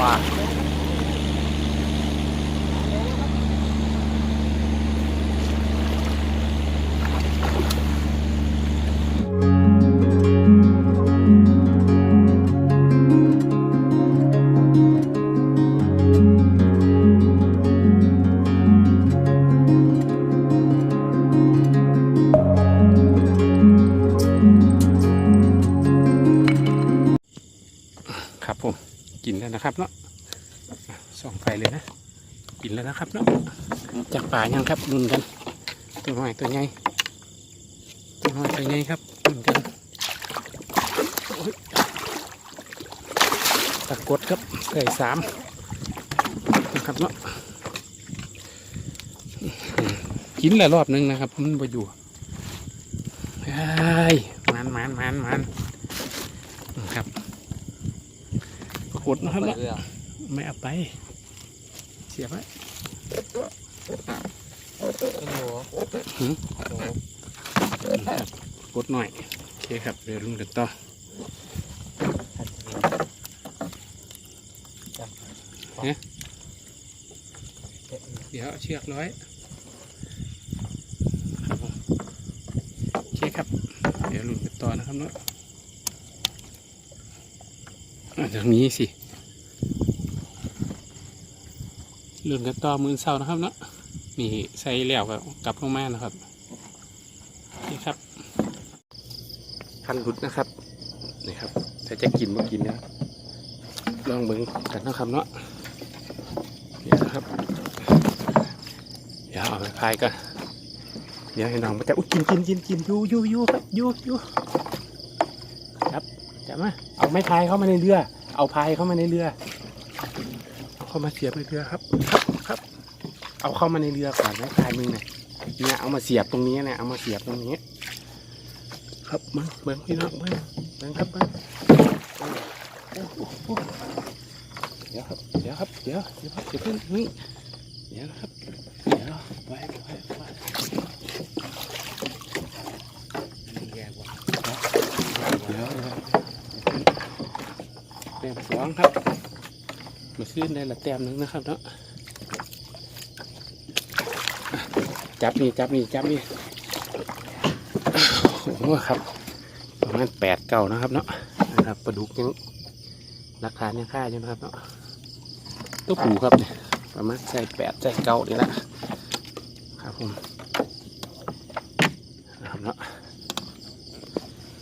ว่ งครับนุ่นกัน ตัวน้อยตัวใหญ่ตัวน้อยตัวใหญ่ครับนุ่นกันโอ้ยตะกดครับไก่สามนะครับเนาะกินแล้วรอบหนึงนะครับมันไปอยู่ไอ้ยมันมันมันมันครับกดนะครับไปเนาะเรื่องไม่เอาไป เสียบไว้ ขึ้นหัว หืม โอ้โห ครับ กดหน่อย โอเคครับ เดี๋ยวลุงเดินต่อหัดสิจับเดี๋ยวเอาเชือกร้อยครับผมโอเคครับ เดี๋ยวลุงเดินต่อนะครับเนาะอะทางนี้สิลุงเดินต่อมือเศร้านะครับเนาะ นี่ใส่แล้วก็กลับลงมานะครับโอเครับพันหลุดนะครับนี่ครับถ้าจะกินมากินนะลองเบิ่งกันนะครับเนาะเดี๋ยวนะครับเดี๋ยวเอาไปพายกันเดี๋ยวให้น้องมาจับอุ๊ยกินกินกินกินยูยูยูครับยูยูครับจับมาเอาไม้พายเข้ามาในเรือ เอาพายเข้ามาในเรือเอาเข้ามาเสียบในเรือครับ เอาเข้ามาในเรือก่อนไม้พายมึงเนี่ยเนี่ยเอามาเสียบตรงนี้เนี่ยเอามาเสียบตรงนี้ ครับมาเบิ้งพี่น้องเบิ้งเบิ้งครับเบิ้งเดี๋ยวครับเดี๋ยวครับเดี๋ยวเดี๋ยวครับเดี๋ยวเพิ่งนี่เดี๋ยวนะครับเดี๋ยวไปไปไปแย่กว่าเดี๋ยวเดี๋ยวแต้มสองครับมาขึ้นได้ละแต้มหนึ่งนะครับเนาะ จับนี่จับนี่จับนี่โอ้โหครับประมาณแปดเก่านะครับเนาะนะครับปลาดุกยังราคายังค่าอยู่นะครับเนาะตัวผูครับเนี่ยประมาณใส่แปดใส่เก้านี่แหละครับผมนะครับเนาะ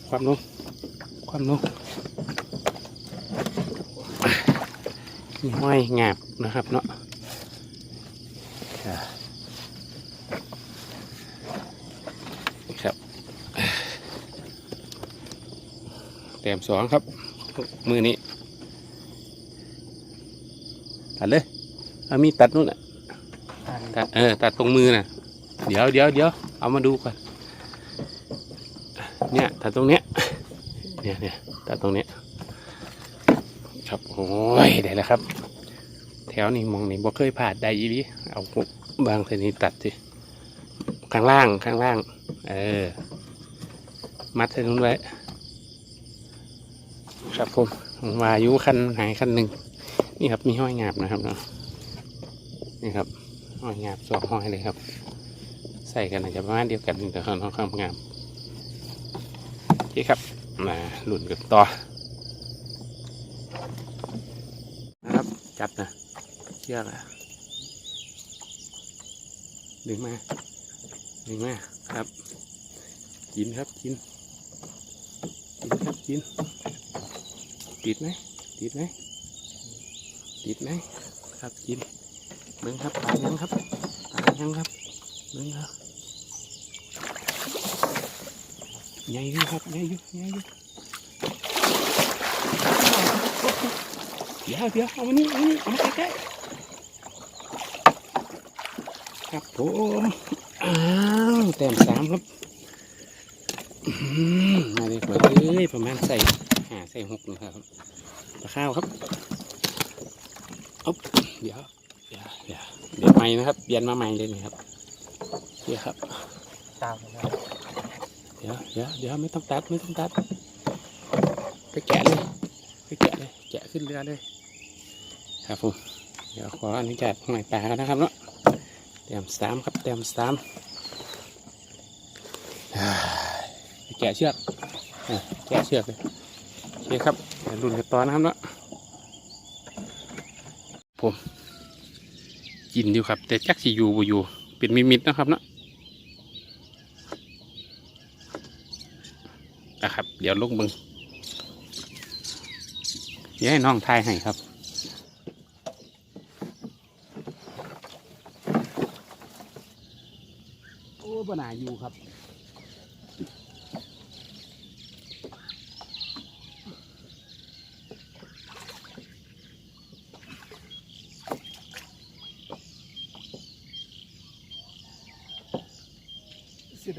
ความลงความลงมีห้อยงาบนะครับเนาะอ่าครับ แต้มสองครับ มือนี้ ตัดเลยเอามีดตัดนู่นน่ะหันตัดเออตัดตรงมือน่ะ เดี๋ยวเดี๋ยวเดี๋ยวเอามาดูก่อนเนี่ยตัดตรงเนี้ยเนี่ยเนี่ยตัดตรงเนี้ยครับโอ้ยได้แล้วครับ แถวนี้มองนี่บ่เคยผ่านได้อีดีเอาบางเส้นนี้ตัดสิข้างล่างข้างล่าง เออ มัดเส้นนู้นไว้ ครับผมวาอยุคันหายคันหนึ่งนี่ครับมีห้อยงาบนะครับเนาะนี่ครับห้อยงาบสองห้อยเลยครับ ใส่กันอาจจะประมาณเดียวกันแต่ข้างนอกข้างงามโอเคครับมาหลุนกันต่อนะครับจับนะเชือกอะดึงมาดึงมาครับกินครับกินกินครับกิน ติดไหมติดไหมติดไหมครับกินเบิ้งครับปลายังครับปลายังครับเบิ้งครับใหญ่อยู่ครับใหญ่อยู่ใหญ่อยู่เดี๋ยวเดี๋ยวเอามานี่เอามานี่เอามาใกล้ๆครับผมอ้าวแต้มสามครับอืมาเลยกว่าเลยประมาณใส่ หาใส่หกนะครับปลาข้าวครับอ๊บเดี๋ยวเดี๋ยวเดี๋ยวเดี๋ยวใหม่นะครับเปลี่ยนมาใหม่เลยนะครับเดี๋ยวครับตามมาแล้วเดี๋ยวเดี๋ยวเดี๋ยวไม่ต้องตัดไม่ต้องตัดไปแกะเลยไปแกะเลยแกะขึ้นเรือเลยครับผมเดี๋ยวขออนุญาตหน่อยปลากันนะครับเนาะเต็มสามครับเต็มสามแกะเชือกแกะเชือกเลย คครับเดี๋ยวรุ่นกันต่อนะครับเนาะผมกินอยู่ครับ แต่จักสิอยู่บ่อยู่ เป็นมิมิตนะครับเนาะนะครับ เดี๋ยวลงบึงเดี๋ยวให้น้องทายให้ครับโอ้บนาอยู่ครับ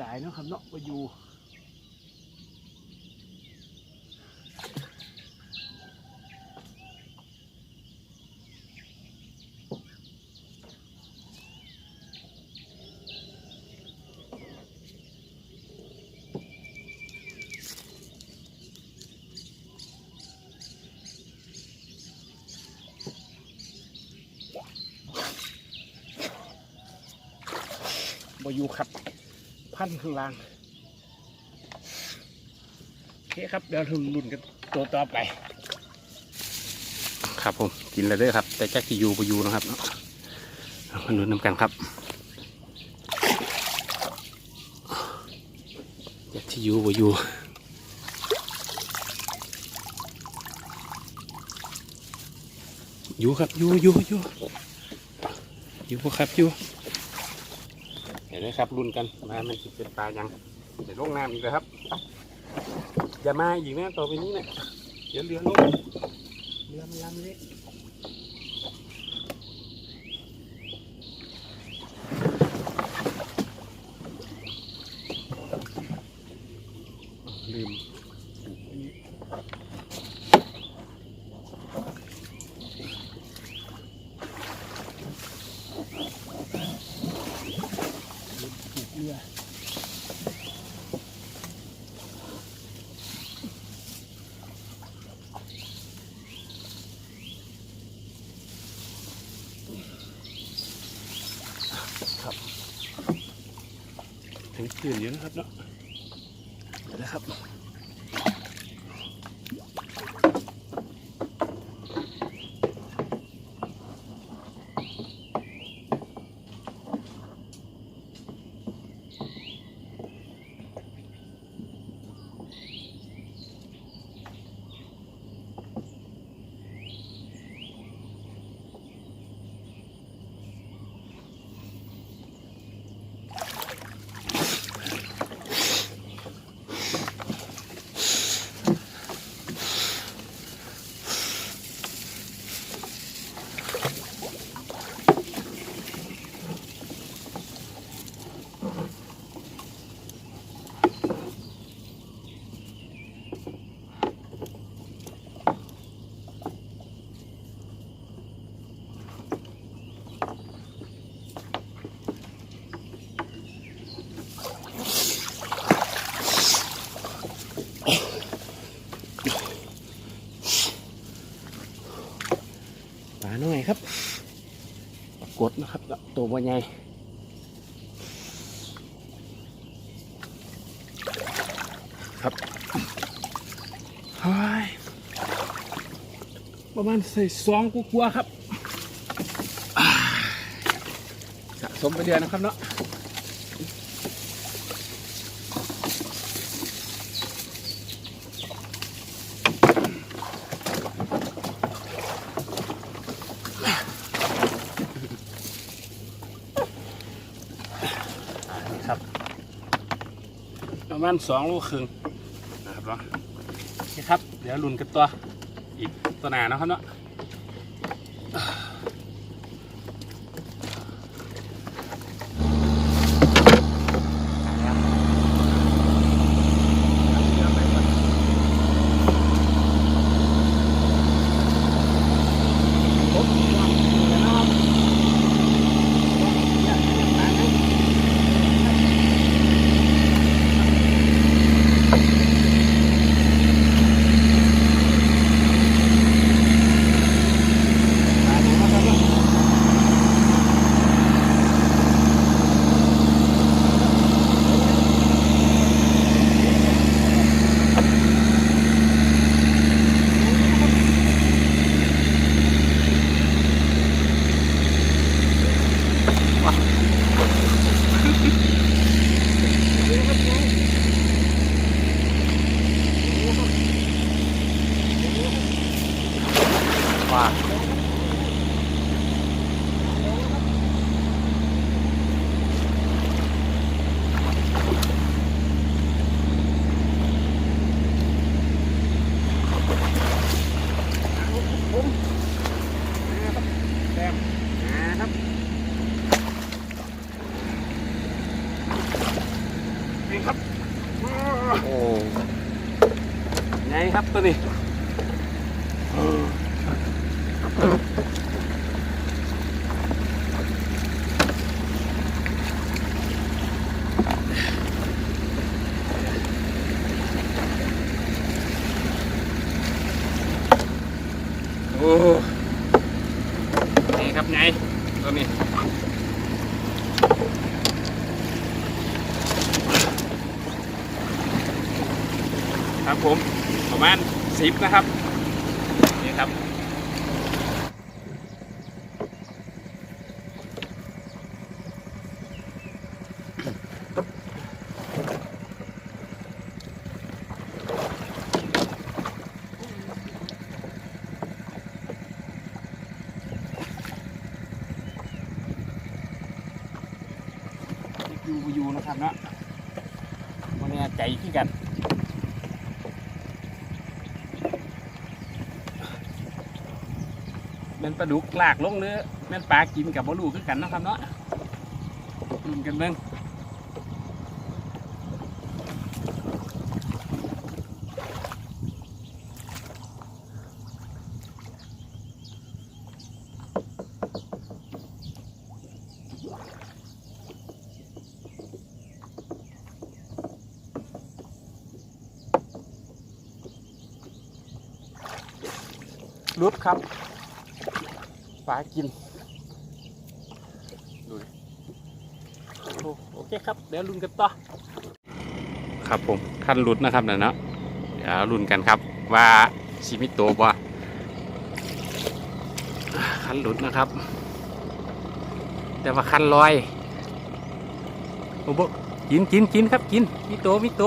ายเนาะครับเนาะมาอยู่บอยู่ครับ พันข้างล่างโอเคครับเดี๋ยวถึงรุ่นกันตัวต่อไป ครับผมกินแล้วเด้อครับ แต่แจ็คที่ยู่บอยู่นะครับเนาะมาลุ้นน้ำกันครับแจ็คที่ยู่บอยู่อยู่ครับอยู่อยู่อยู่อยู่ครับอยู่ เห็นไหมครับรุ่นกันมามันจะเป็นปลายังเดี๋ยวลงน้ำอีกแล้วครับ อย่ามาอีกนะต่อไปนี้เนี่ยเดี๋ยวเรือลงเรือมันลำเล็กลืมผูกเรือ ครับถึงตื่ นอยู่นะครับเนาะเดี๋ยวนะครับปลาหน่อยครับปรา กดนะครับตัวตัวใหญ่ครับเฮ้ยประมาณใส่สองกัวครับสะสมไปเดือนนะครับเนาะ อ่านี่ครับประ มาณสองลูกครึ่งนะครับเนาะนี่คครับ เดี๋ยวลุ่นกันตัวอีกตัวหนาเนาะครับเนาะ ว่า แต้มนะครับนี่ครับ โอ้ ไงครับตัวนี้ โอ้นี่ครับไงตัวนี้ครับผมประมาณสิบนะครับ นี่ครับ อยู่บ่อยู่นะครับเนาะวันนี้ ใจขี้กันแม่นปลาดุกลากลงเนื้อแม่นปลากินกับบอลูคือกันนะครับเนาะลุ้นกันเบิ่ง ครับปลากินดูโอเคครับ เดี๋ยวลุ้นกันต่อ ครับผมขั้นลุ้นนะครับนะเนาะเดี๋ยวลุ้นกันครับ ว่าชิมิโตบ่ขั้นลุ้นนะครับ แต่ว่าขั้นลอยโอ้โบกินกินกินครับกินมิโตมิโต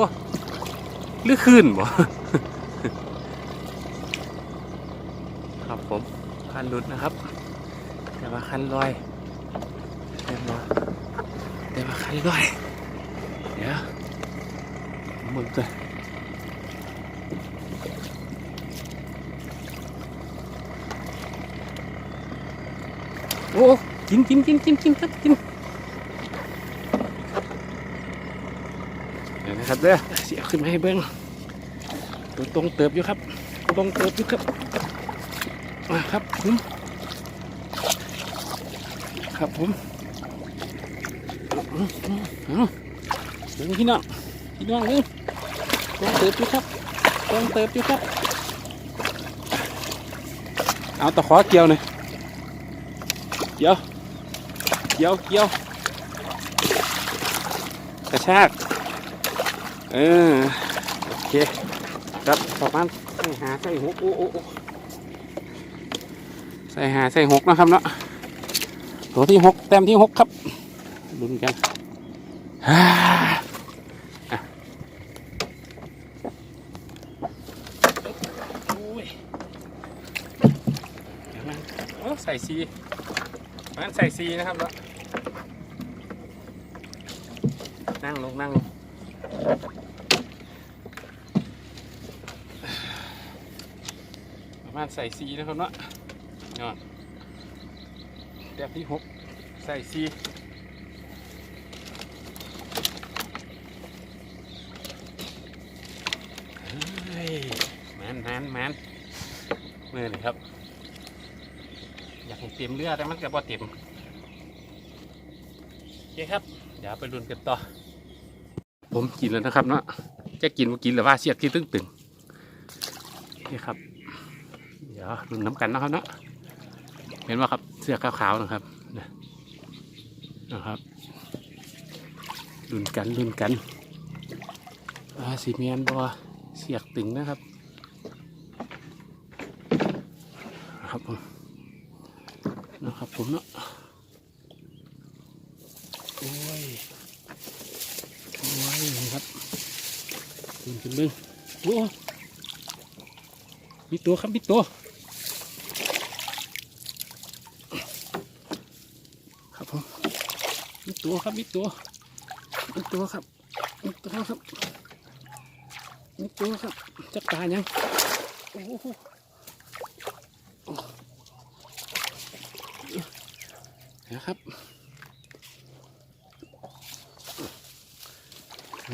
หรือคืนบ่ผม คันหลุดนะครับ แต่ว่าคันลอยแต่ว่าแต่ว่าคันลอยเดี๋ยวมึงจะโอ้กินกินกินกินกินครับกินเดี๋ยวนะครับเด้อเสียขึ้นมาให้เบิ้งตัวตรงเติบอยู่ครับตรงเติบอยู่ครับ ครับผมครับผมเดี๋ยวพี่น้องพี่น้องเลยต้องเติบอยู่ครับต้องเติบอยู่ครับ เอาตะขอเกี่ยวหน่อยเกี่ยวเกี่ยวเกี่ยวกระชากเออโอเคครับประมาณใส่หาใส่หัวโอ้โอ้ ใส่หาใส่หกนะครับเนาะตัวที่หกแต้มที่หกครับลุ้นกันฮ่าอะโอ้ยเดี๋ยวนะโอ้ใส่ซีมันใส่ซีนะครับเนาะนั่งลงนั่งลงประมาณใส่ซีนะครับเนาะนอน แบบที่หกใส่ซีแมนแมนแมนเมื่อนี่ครับ อยากให้เต็มเรือแต่มันก็บ่เต็มโอเคครับ เดี๋ยวไปรุนกันต่อ ผมกินแล้วนะครับเนาะจะกินว่ากินหรือว่าเสียดที่ตึงตึงๆนี่ครับ เดี๋ยวรุนน้ำกันนะครับเนาะเห็นว่าครับ เสื้อขาวๆนะครับนะครับรุนกันรุนกันสีเมียนบัวเสียกตึงนะครับนะครับผมนะครับผมเนาะโอ้ยโอ้ยนะครับรุ่นกันเบิ้งโอ้มีตัวครับมีตัว ตัวครับมีตัวมีตัวครับมีตัวครับมีตัวครับจักปลายังโอ้โหนะครับ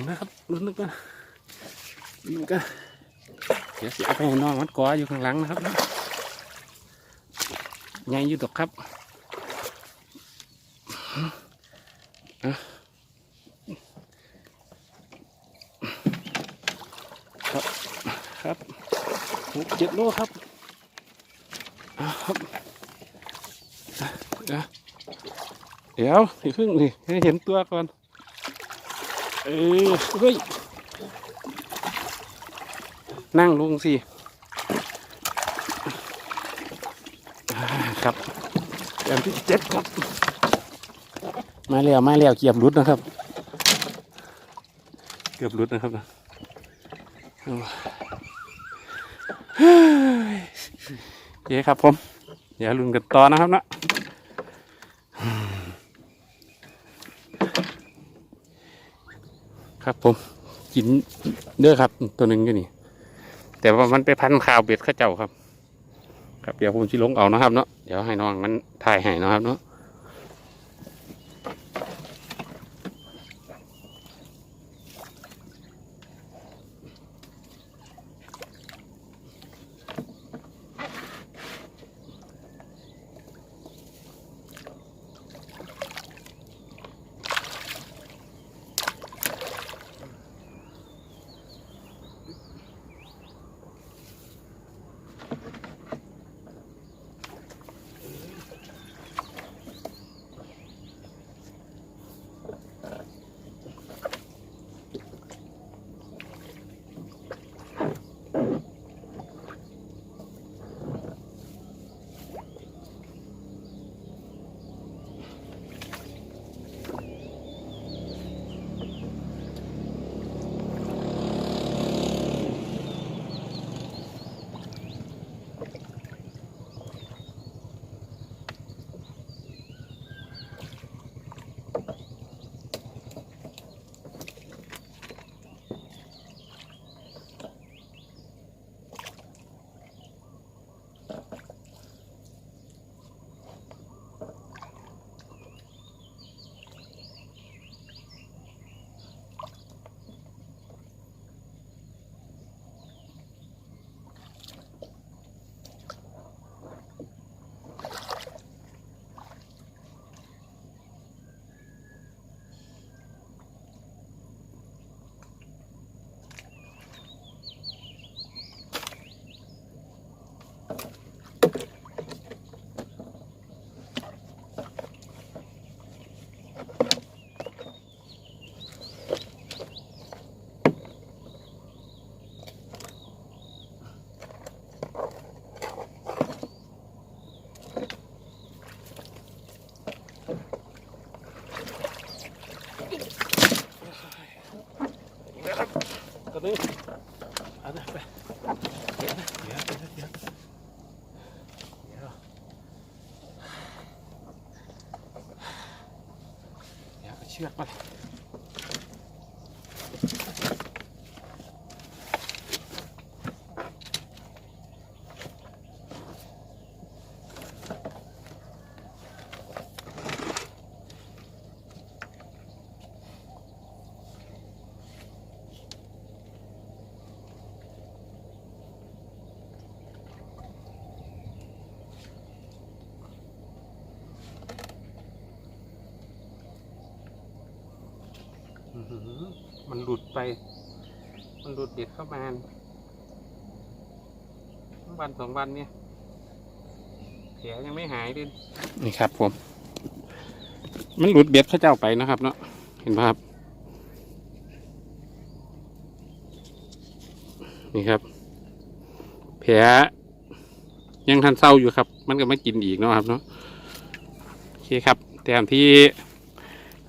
นะครับลุ้นึกกันลุ้นนึกกันเดี๋ยวเสียไปน้องมันกออยู่ข้างหลังนะครับใหญ่อยู่ดอกครับ ครับหกเจ็ดโลครับอ่าครับเดี๋ยวที่พึ่งนี่ให้เห็นตัวก่อน เออเฮ้ย นั่งลงสิครับแต้มที่เจ็ดครับ มาแล้วมาแล้วเกียบรุดนะครับ เกือบรุดนะครับ โอ เคครับผม เดี๋ยวลุ้นกันต่อนะครับนะครับผมกินเด้อครับ ตัวหนึ่งก็นี่ แต่ว่ามันไปพันข่าวเบ็ดข้าเจ้าครับ ครับเดี๋ยวผมชิลงเอานะครับเนาะเดี๋ยวให้น้องมันถ่ายให้นะครับเนาะ เดี๋ย มันหลุดไป มันหลุดเด็ดเข้ามาวันสองวันเนี่ยแผลยังไม่หายเลยนี่ครับผม มันหลุดเบ็ดเข้าเจ้าไปนะครับเนาะเห็นไหมครับนี่ครับ แผลยังทันเศร้าอยู่ครับ มันก็ไม่กินอีกเนาะครับเนาะโอเคครับ แต้มที่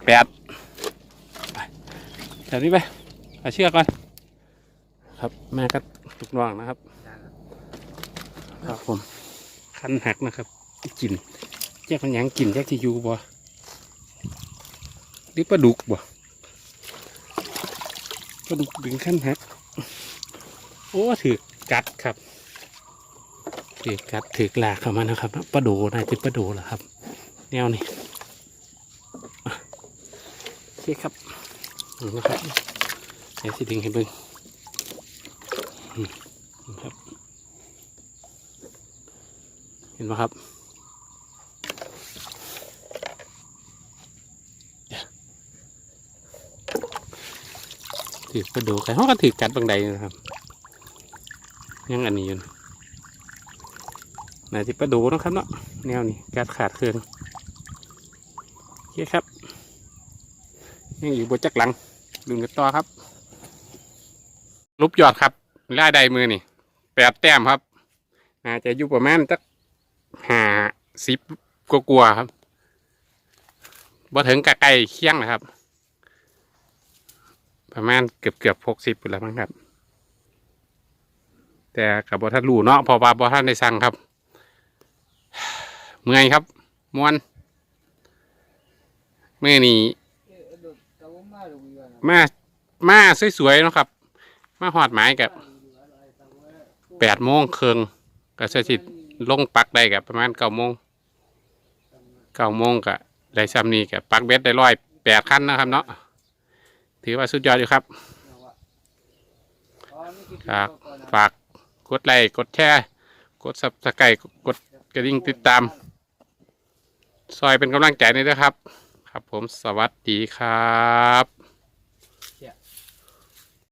แปด แถวนี้ไปเอาเชือกก่อนครับแม่ก็ลูกน้องนะครับครับผมคันหักนะครับกินแยกมันยังกินแยกที่อยู่บ่นี่ปลาดุกบ่ปลาดุกดึงขั้นหักโอ้ถือกัดครับถือกัดถือลากเข้ามานะครับปลาโดน่าจะปลาโดเหรอครับ แนวนี้อ่โอเคครับ นี่นะครับเดี๋ยวสิดึงให้เบิ่งอืมนะครับ เห็นไหมครับถือกระดูกไก่ห้องก็ถือกัดบางใดนะครับ ยังอันนี้อยู่น่าจะประดูนะครับเนาะแนวนี้กัดขาดเครื่องโอเคครับ ยังอยู่บนจักหลัง ดูกันต่อครับรูปยอดครับล่าใดมือนี่แปดแต้มครับอาจจะอยู่ประมาณสักห้าสิบกลัวๆครับบ่ถึงกะไก่เคียงนะครับ ประมาณเกือบเกือบหกสิบแล้วมั้งครับ แต่กับบท่านรู้เนาะพอว่าบท่านได้สั่งครับ เมื่อยครับมวนเมื่อนี้ มามาสวยๆเนาะครับ มาหอดหมายกับแปดโมงครึงก็เสถิตลงปักได้กับประมาณเก้าโมงเก้าโมงก็ได้ซ้ำนี้กับปักเบ็ดได้ร้อยแปดขั้นนะครับเนาะถือว่าสุดยอดอยู่ครับฝากฝากกดไลค์กดแชร์กดซับสไครต์กดกระดิ่งติดตาม ซอยเป็นกำลังใจนี่ด้วยครับ ครับผมสวัสดีครับ